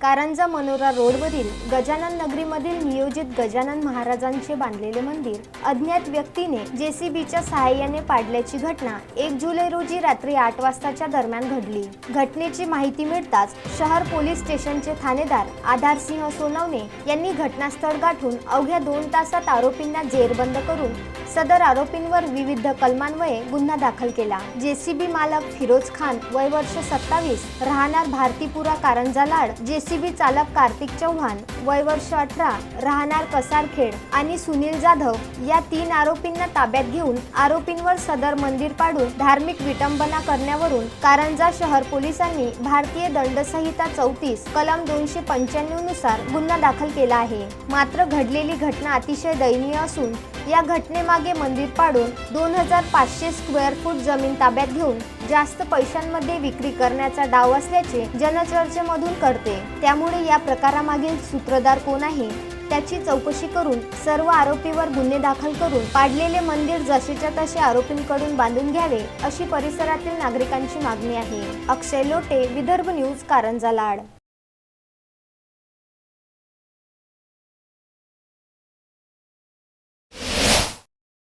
कारंजा मनोरा रोडवरील गजानन नगरीमधील नियोजित गजानन महाराजांचे बांधलेले मंदिर अज्ञात व्यक्तीने जेसीबीच्या सहाय्याने पाडल्याची घटना एक जुलै रोजी रात्री आठ वाजताच्या दरम्यान घडली. घटनेची माहिती मिळताच शहर पोलीस स्टेशनचे थानेदार आधारसिंह सोनवणे यांनी घटनास्थळ गाठून अवघ्या दोन तासात आरोपींना जेरबंद करून सदर आरोपींवर विविध कलमान्वये गुन्हा दाखल केला. जेसीबी मालक फिरोज खान वय वर्ष सत्तावीस राहणार भारतीपुरा कारंजा लाड जेसीबी चालक कार्तिक चव्हाण वय वर्ष अठरा राहणार कसारखेड आणि सुनील जाधव या तीन आरोपींना ताब्यात घेऊन आरोपींवर सदर मंदिर पाडून धार्मिक विटंबना करण्यावरून कारंजा शहर पोलिसांनी भारतीय दंडसंहिता चौतीस कलम दोनशे पंच्याण्णवनुसार गुन्हा दाखल केला आहे. मात्र घडलेली घटना अतिशय दयनीय असून या घटनेमागे मंदिर पाडून दोन हजार पाचशे स्क्वेअर फूट जमीन ताब्यात घेऊन जास्त पैशांमध्ये विक्री करण्याचा डाव असल्याचे जनचर्चेमधून कळते. त्यामुळे या प्रकारामागील सूत्रधार कोण आहे त्याची चौकशी करून सर्व आरोपीवर गुन्हे दाखल करून पाडलेले मंदिर जसेच्या तसे आरोपींकडून बांधून घ्यावे अशी परिसरातील नागरिकांची मागणी आहे. अक्षय लोटे विदर्भ न्यूज कारंजा लाड.